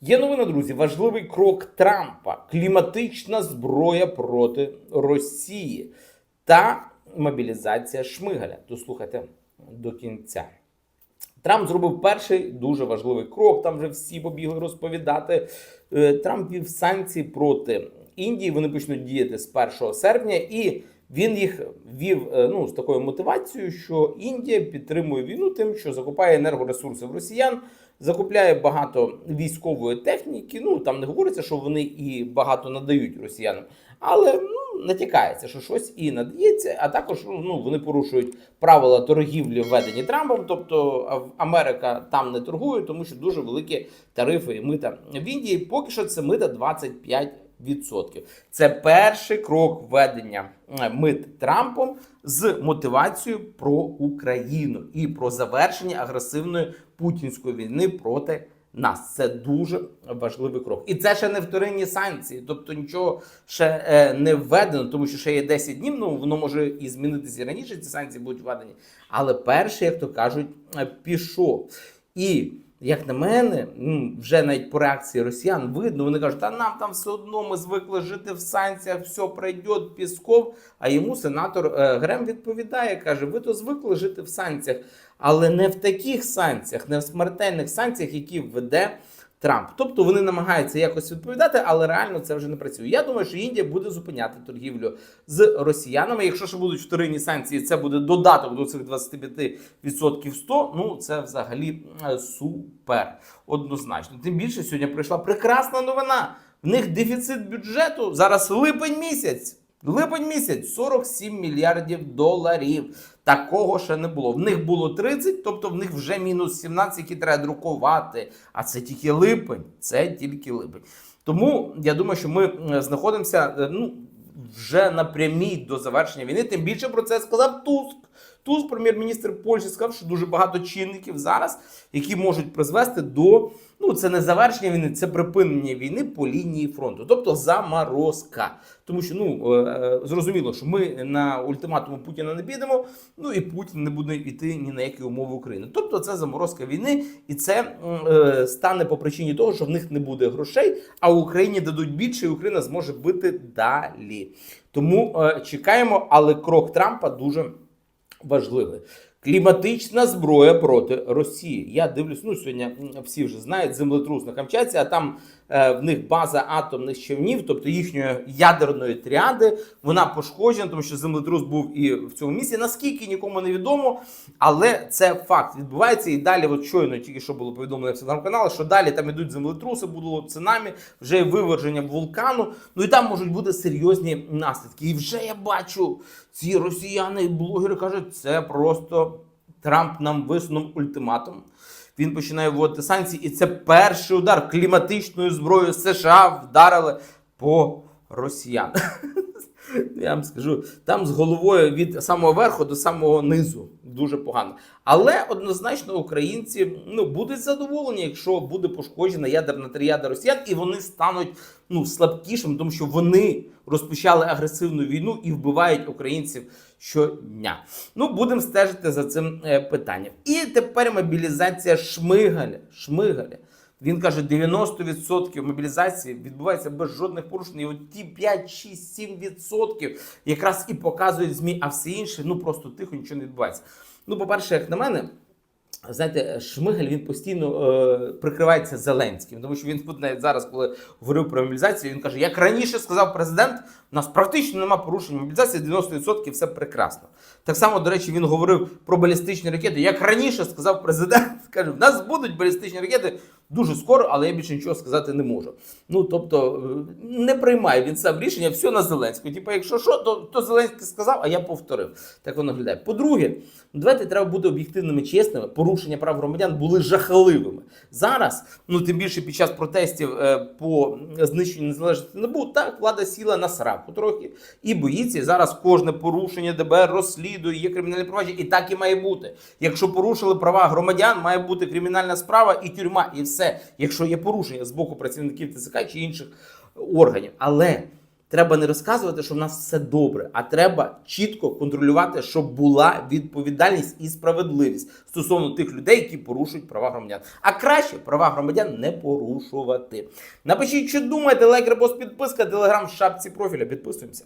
Є новина, друзі. Важливий крок Трампа: кліматична зброя проти Росії та мобілізація Шмигаля. Дослухайте до кінця. Трамп зробив перший дуже важливий крок. Там вже всі побігли розповідати. Е, Трамп вів санкції проти Індії. Вони почнуть діяти з 1 серпня, і він їх вів е, ну з такою мотивацією, що Індія підтримує війну тим, що закупає енергоресурси в росіян, закупляє багато військової техніки. Ну там не говориться, що вони і багато надають росіянам, але ну натякається, що щось і надається. А також ну вони порушують правила торгівлі, введені Трампом. Тобто Америка там не торгує, тому що дуже великі тарифи і мита в Індії. Поки що це мита 25%. Це перший крок введення е, мит Трампом з мотивацією про Україну і про завершення агресивної путінської війни проти нас. Це дуже важливий крок. І це ще не вторинні санкції, тобто нічого ще е, не введено, тому що ще є 10 днів. Ну воно може і змінитися раніше. Ці санкції будуть введені. Але перший, як то кажуть, е, пішов. І як на мене, ну, вже навіть по реакції росіян видно, вони кажуть, та нам там все одно ми звикли жити в санкціях, все пройде, Пісков. А йому сенатор е, Грем відповідає, каже: ви то звикли жити в санкціях, але не в таких санкціях, не в смертельних санкціях, які введе Трамп. Тобто вони намагаються якось відповідати, але реально це вже не працює. Я думаю, що Індія буде зупиняти торгівлю з росіянами. Якщо ще будуть вторинні санкції, це буде додаток до цих 25% 100, Ну це взагалі е, супер. Однозначно. Тим більше сьогодні прийшла прекрасна новина. В них дефіцит бюджету зараз липень місяць. Липень місяць 47 мільярдів доларів. Такого ще не було. В них було 30, тобто в них вже мінус 17, які треба друкувати. А це тільки липень. Це тільки липень. Тому я думаю, що ми е, знаходимося е, ну, вже на прямій до завершення війни. Тим більше про це сказав Туск. Туск, прем'єр-міністр Польщі, сказав, що дуже багато чинників зараз, які можуть призвести до ну це не завершення війни, це припинення війни по лінії фронту, тобто заморозка. Тому що ну е, е, зрозуміло, що ми на ультиматуму Путіна не підемо. Ну і Путін не буде йти ні на які умови України. Тобто це заморозка війни, і це е, стане по причині того, що в них не буде грошей, а Україні дадуть більше, і Україна зможе бити далі. Тому е, чекаємо, але крок Трампа дуже важливий. Кліматична зброя проти Росії. Я дивлюсь, ну сьогодні всі вже знають землетрус на Камчатці, а там е, в них база атомних човнів, тобто їхньої ядерної тріади, вона пошкоджена, тому що землетрус був і в цьому місці. Наскільки нікому не відомо, але це факт відбувається. І далі, от щойно тільки що було повідомлено в телеграм-каналі, що далі там ідуть землетруси, було цунамі, вже виверження вулкану. Ну і там можуть бути серйозні наслідки. І вже я бачу, ці росіяни і блогери кажуть, це просто Трамп нам висунув ультиматум. Він починає вводити санкції, і це перший удар кліматичною зброєю США вдарили по росіян. Я вам скажу, там з головою від самого верху до самого низу дуже погано. Але однозначно українці ну будуть задоволені, якщо буде пошкоджена ядерна тріяда росіян, і вони стануть ну слабкішими, тому що вони розпочали агресивну війну і вбивають українців щодня. Ну будемо стежити за цим е, питанням. І тепер мобілізація Шмигаля. Шмигаля. Він каже, 90% мобілізації відбувається без жодних порушень. І от ті 5, 6, 7% якраз і показують ЗМІ, а все інше ну просто тихо нічого не відбувається. Ну, по-перше, як на мене, знаєте, Шмигаль він постійно е, прикривається Зеленським, тому що він навіть зараз, коли говорив про мобілізацію, він каже: як раніше сказав президент, у нас практично нема порушень мобілізації, 90% все прекрасно. Так само, до речі, він говорив про балістичні ракети. Як раніше сказав президент, каже, в нас будуть балістичні ракети дуже скоро, але я більше нічого сказати не можу. Ну тобто е, не приймає він сам рішення, все на Зеленського. Типу, якщо що, то, то Зеленський сказав, а я повторив. Так воно виглядає. По-друге, давайте треба бути об'єктивними, чесними. Порушення прав громадян були жахливими. Зараз, ну тим більше під час протестів е, по знищенню незалежності НАБУ, так влада сіла на сраку трохи і боїться. Зараз кожне порушення ДБР розслідує, є кримінальне провадження, і так і має бути. Якщо порушили права громадян, має бути кримінальна справа і тюрма, і все. Якщо є порушення з боку працівників ТЦК чи інших органів. Але Треба не розказувати, що в нас все добре, а треба чітко контролювати, щоб була відповідальність і справедливість стосовно тих людей, які порушують права громадян. А краще права громадян не порушувати. Напишіть, що думаєте, лайк, репост, підписка, телеграм в шапці профіля. Підписуємося.